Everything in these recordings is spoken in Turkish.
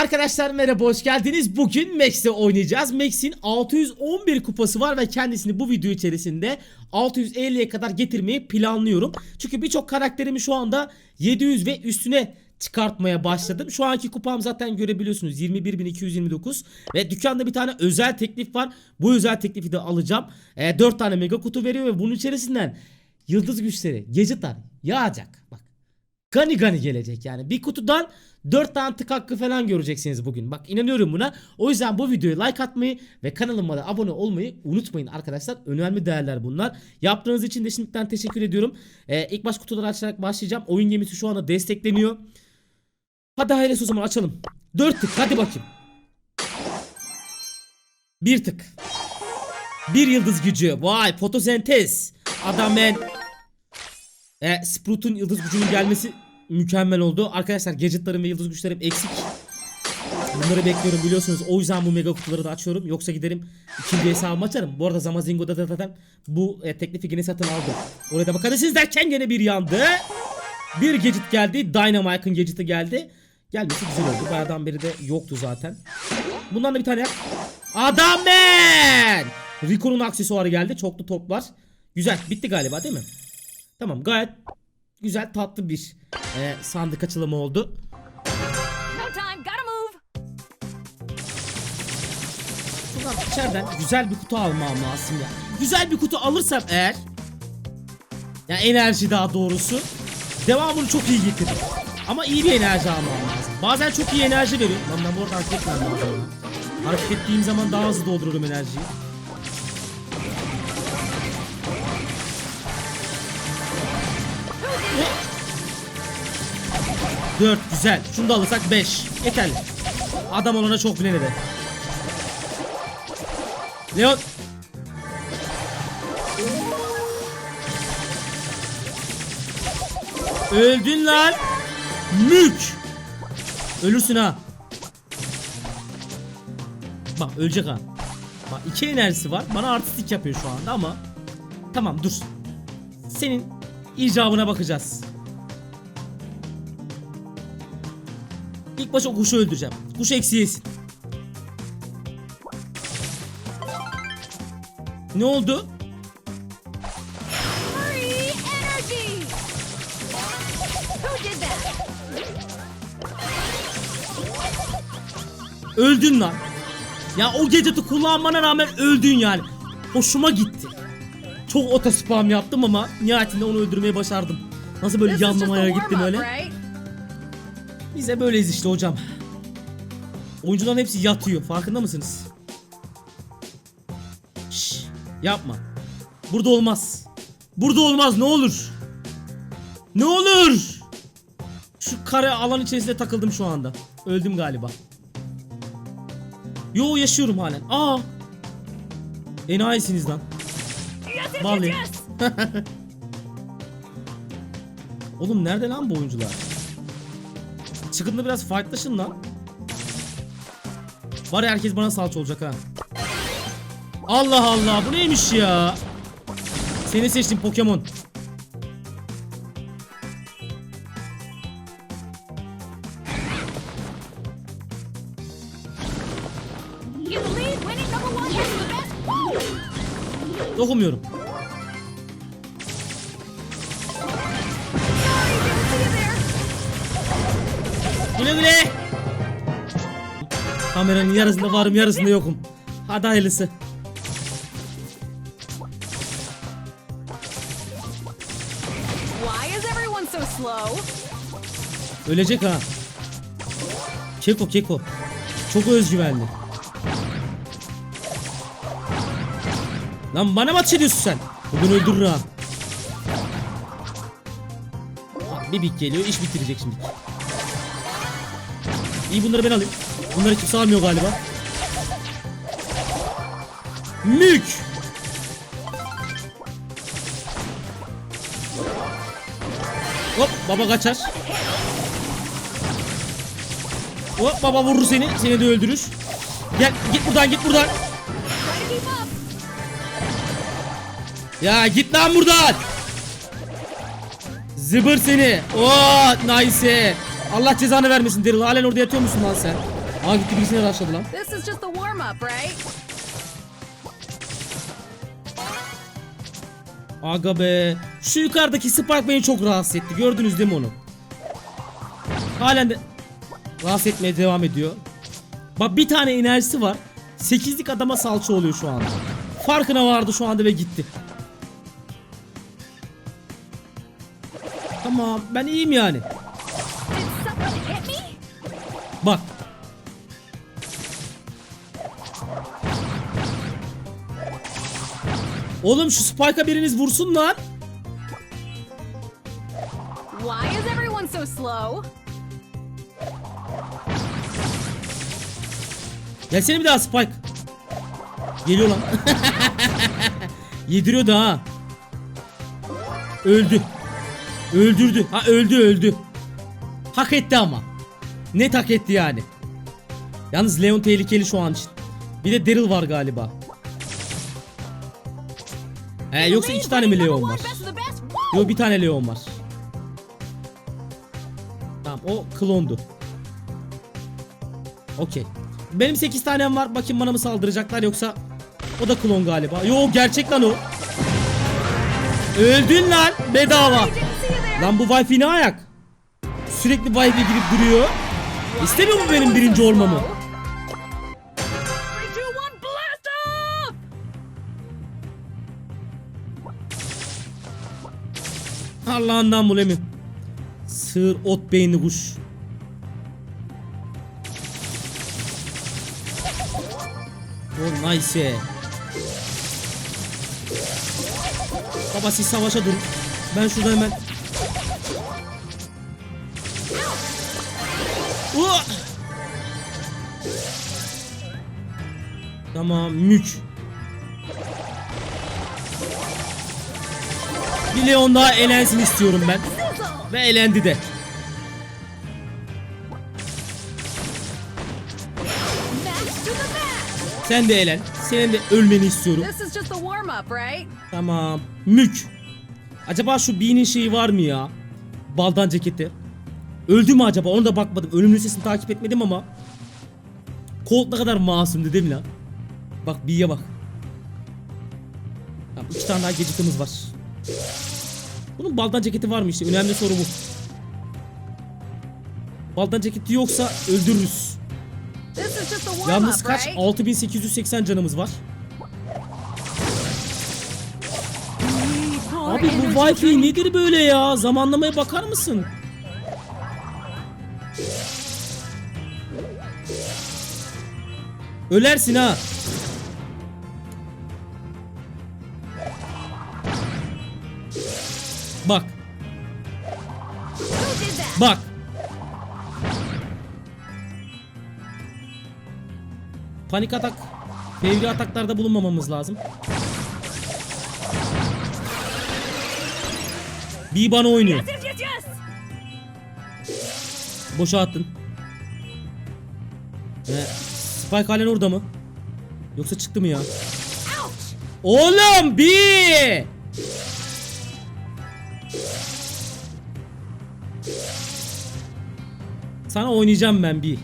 Arkadaşlar merhaba hoş geldiniz. Bugün Max'le oynayacağız. Max'in 611 kupası var ve kendisini bu video içerisinde 650'ye kadar getirmeyi planlıyorum. Çünkü birçok karakterimi şu anda 700 ve üstüne çıkartmaya başladım. Şu anki kupam zaten görebiliyorsunuz 21.229 ve dükkanda bir tane özel teklif var. Bu özel teklifi de alacağım. E, 4 tane mega kutu veriyor ve bunun içerisinden yıldız güçleri, gadgetlar yağacak. Bak Gani gani gelecek yani. Bir kutudan 4 tane tık hakkı falan göreceksiniz bugün. Bak inanıyorum buna. O yüzden bu videoya like atmayı ve kanalıma da abone olmayı unutmayın arkadaşlar. Önemli değerler bunlar. Yaptığınız için de şimdiden teşekkür ediyorum. Ee, ilk baş kutuları açarak başlayacağım. Oyun gemisi şu anda destekleniyor. Hadi hayırlısı o zaman açalım. 4 tık hadi bakayım. 1 tık. Bir yıldız gücü. Vay fotosentez. Adam ben. E, Sprout'un yıldız gücünün gelmesi mükemmel oldu. Arkadaşlar gadgetlarım ve yıldız güçlerim eksik. Bunları bekliyorum biliyorsunuz. O yüzden bu mega kutuları da açıyorum. Yoksa giderim ikinci hesabımı açarım. Bu arada Zamazingo'da da zaten bu e, teklifi yine satın aldım. Oraya da bakabilirsiniz derken gene bir yandı. Bir gadget geldi. Dynamike'ın gadget'ı geldi. Gelmesi güzel oldu. Bayağıdan beri de yoktu zaten. Bundan da bir tane yap. Adam ben! Rico'nun aksesuarı geldi. Çoklu top var. Güzel. Bitti galiba değil mi? Tamam gayet güzel tatlı bir e, sandık açılımı oldu. Şuradan içeriden güzel bir kutu almam lazım ya. Güzel bir kutu alırsam eğer ya enerji daha doğrusu devamını çok iyi getirir. Ama iyi bir enerji almam lazım. Bazen çok iyi enerji veriyor. Lan ben bu arada hareket etmem lazım. Hareket ettiğim zaman daha hızlı doldururum enerjiyi. Dört güzel. Şunu da alırsak 5. Yeterli. Adam olana çok bile ne de. Leon. Öldün lan. Mük. Ölürsün ha. Bak ölecek ha. Bak iki enerjisi var. Bana artistik yapıyor şu anda ama. Tamam dur. Senin icabına bakacağız. İlk başta o kuşu öldüreceğim. Kuş eksi yesin. Ne oldu? Öldün lan. Ya o gadget'ı kullanmana rağmen öldün yani. Hoşuma gitti. Çok oto spam yaptım ama nihayetinde onu öldürmeyi başardım. Nasıl böyle yanlamaya gittim öyle. Biz de böyleyiz işte hocam. Oyuncuların hepsi yatıyor. Farkında mısınız? Şş, yapma. Burada olmaz. Burada olmaz ne olur. Ne olur. Şu kare alan içerisinde takıldım şu anda. Öldüm galiba. Yo yaşıyorum halen. Aa. Enayisiniz lan. Vallahi. Oğlum nerede lan bu oyuncular? Çıkın da biraz fightlaşın lan. Var ya herkes bana salça olacak ha. Allah Allah bu neymiş ya? Seni seçtim Pokemon. You Kameranın yarısında varım yarısında yokum. Hadi hayırlısı. Ölecek ha. Keko keko. Çok özgüvenli. Lan bana mı ateş ediyorsun sen? Bugün öldürür ha. Bir bik geliyor iş bitirecek şimdi. İyi bunları ben alayım. Bunları kimse almıyor galiba. Mük. Hop baba kaçar. Hop baba vurur seni. Seni de öldürür. Gel git buradan git buradan. Ya git lan buradan. Zıbır seni. Oo nice. Allah cezanı vermesin Daryl. Halen orada yatıyor musun lan sen? Aa gitti birisine rastladı lan. This is just the warm up, right? Aga be. Şu yukarıdaki Spark beni çok rahatsız etti. Gördünüz değil mi onu? Halen de rahatsız etmeye devam ediyor. Bak bir tane enerjisi var. 8'lik adama salça oluyor şu anda. Farkına vardı şu anda ve gitti. Tamam ben iyiyim yani. Oğlum şu Spike'a biriniz vursun lan. Why is everyone so slow? Gelsene bir daha Spike. Geliyor lan. Yediriyor da ha. Öldü. Öldürdü. Ha öldü öldü. Hak etti ama. Net hak etti yani. Yalnız Leon tehlikeli şu an için. Bir de Daryl var galiba. He yoksa iki tane mi Leon var? Yok bir tane Leon var. Tamam o klondu. Okey. Benim 8 tanem var. Bakayım bana mı saldıracaklar yoksa o da klon galiba. Yo gerçek lan o. Öldün lan bedava. Lan bu Wi-Fi ne ayak? Sürekli Wi-Fi girip duruyor. İstemiyor mu benim birinci olmamı? Allah'ından bul emin. Sığır ot beyni kuş. Oh nice. Baba siz savaşa durun. Ben şurada hemen. Uah! Tamam mük. Bir Leon daha elensin istiyorum ben. Ve elendi de. Sen de elen. Senin de ölmeni istiyorum. Up, right? Tamam. Mük. Acaba şu Bean'in şeyi var mı ya? Baldan ceketi. Öldü mü acaba? Onu da bakmadım. Ölüm listesini takip etmedim ama. Colt ne kadar masumdu değil mi lan? Bak B'ye bak. Tamam iki tane daha gecikimiz var. Bunun baldan ceketi var mı işte? Önemli soru bu. Baldan ceketi yoksa öldürürüz. Yalnız kaç? right? 6880 canımız var. Abi bu Wi-Fi nedir böyle ya? Zamanlamaya bakar mısın? Ölersin ha. Bak, bak. Panik atak, fevri ataklarda bulunmamamız lazım. Bir bana oynuyor. Boşa attın. He, Spike halen orada mı? Yoksa çıktı mı ya? Oğlum bir. Sana oynayacağım ben bir.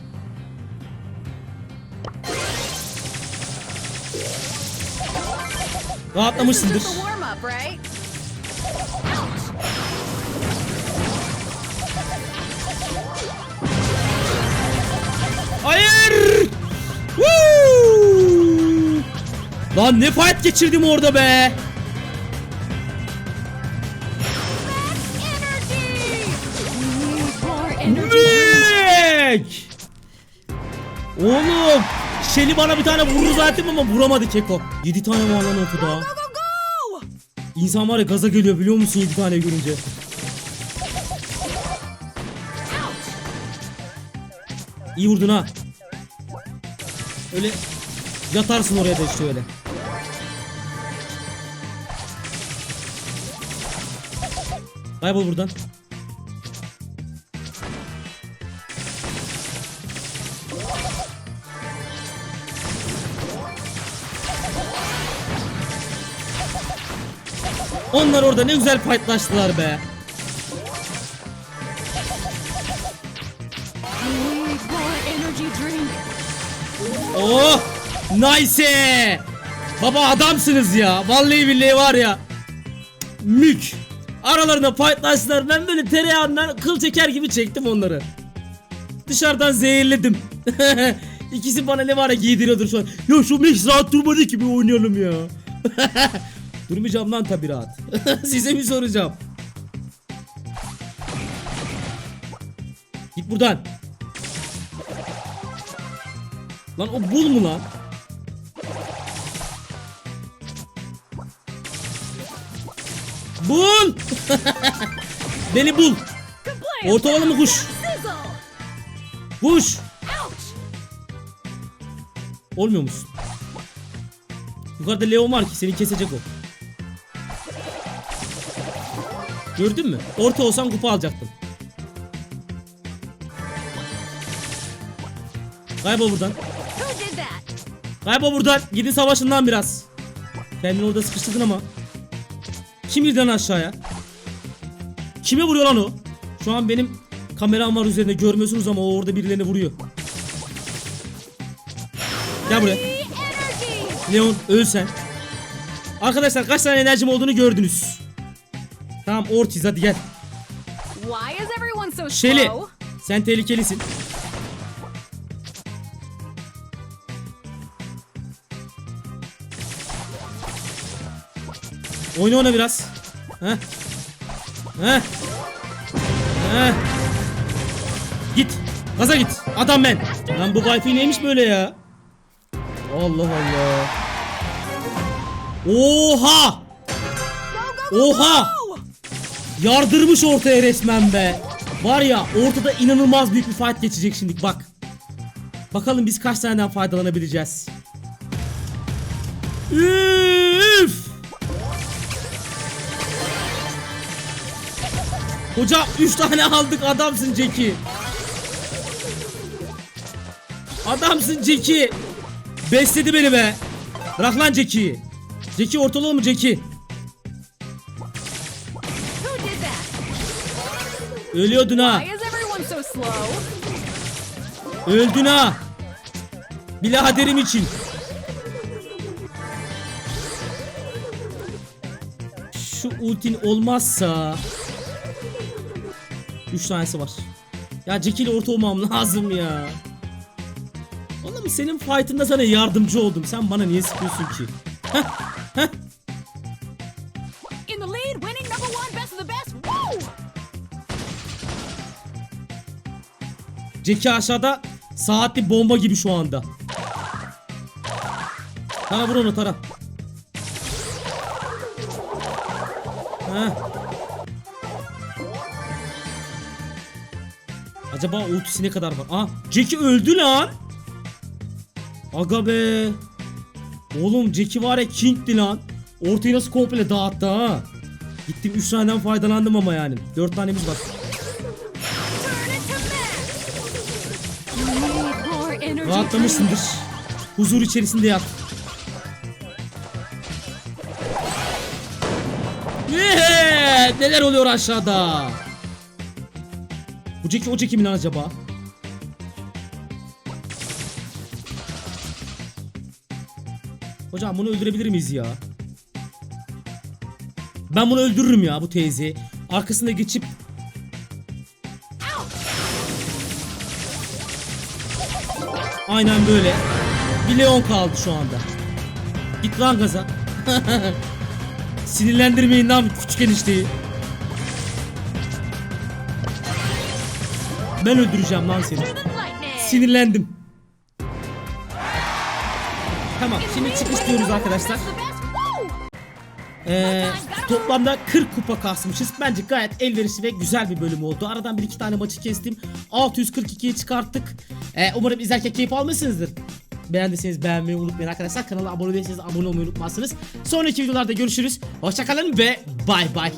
Rahatlamışsındır. Hayır! Woo! Lan ne fight geçirdim orada be. Energy! Mük! Oğlum Şeli bana bir tane vurur zaten ama vuramadı Keko. 7 tane var lan ortada. İnsan var ya gaza geliyor biliyor musun 7 tane görünce. İyi vurdun ha. Öyle yatarsın oraya da işte öyle. Kaybol buradan. Onlar orada ne güzel fightlaştılar be. Oh! Nice! Baba adamsınız ya. Vallahi billahi var ya. Mük. Aralarına paylaştılar. Ben böyle tereyağından kıl çeker gibi çektim onları. Dışarıdan zehirledim. İkisi bana ne var ya giydiriyordur şu an. Ya şu mix rahat durmadı ki bir oynayalım ya. Durmayacağım lan tabi rahat. Size mi soracağım? Git buradan. Lan o bul mu lan? Bul! Beni bul. Ortalama kuş? Kuş. Olmuyor musun? Yukarıda Leon var ki seni kesecek o. Gördün mü? Orta olsan kupa alacaktın. Kaybol buradan. Kaybol buradan. Gidin savaşından biraz. Kendini orada sıkıştırdın ama. Kim girdi lan aşağıya? Kime vuruyor lan o? Şu an benim kameram var üzerinde görmüyorsunuz ama o orada birilerini vuruyor. Gel buraya. Leon öl sen. Arkadaşlar kaç tane enerjim olduğunu gördünüz. Tamam Ortiz hadi gel. Why is everyone so Şeli sen tehlikelisin. Oyna ona biraz. Heh. Heh. Heh. Git. Gaza git. Adam ben. Lan bu Wi-Fi neymiş böyle ya? Allah Allah. Oha! Oha! Yardırmış ortaya resmen be. Var ya ortada inanılmaz büyük bir fight geçecek şimdi bak. Bakalım biz kaç taneden faydalanabileceğiz. Üf! Hoca 3 tane aldık adamsın Jackie. Adamsın Jackie. Besledi beni be. Bırak lan Jackie'yi. Jackie ortalığı mı Jackie? Ölüyordun ha. Öldün ha. Biladerim için. Şu ultin olmazsa 3 tanesi var. Ya Jack ile orta olmam lazım ya. Oğlum senin fight'ında sana yardımcı oldum. Sen bana niye sıkıyorsun ki? In the Jackie aşağıda saatli bomba gibi şu anda. Tara vur onu Tara. Heh. Acaba ultisi ne kadar var? Aa, Jackie öldü lan. Aga be. Oğlum Jackie var ya kingdi lan. Ortayı nasıl komple dağıttı ha. Gittim 3 taneden faydalandım ama yani. 4 tanemiz var. Rahatlamışsındır. Huzur içerisinde yat. Eee, neler oluyor aşağıda? Bu Jackie o Jackie mi lan acaba? Hocam bunu öldürebilir miyiz ya? Ben bunu öldürürüm ya bu teyze. Arkasına geçip Aynen böyle. Bir Leon kaldı şu anda. Git lan gaza. Sinirlendirmeyin lan küçük enişteyi. Ben öldüreceğim lan seni. Sinirlendim. Tamam şimdi çıkış diyoruz arkadaşlar. Ee, toplamda 40 kupa kasmışız. Bence gayet elverişli ve güzel bir bölüm oldu. Aradan bir iki tane maçı kestim. 642'ye çıkarttık. Ee, umarım izlerken keyif almışsınızdır. Beğendiyseniz beğenmeyi unutmayın arkadaşlar. Kanala abone değilseniz abone olmayı unutmazsınız. Sonraki videolarda görüşürüz. Hoşçakalın ve bay bay.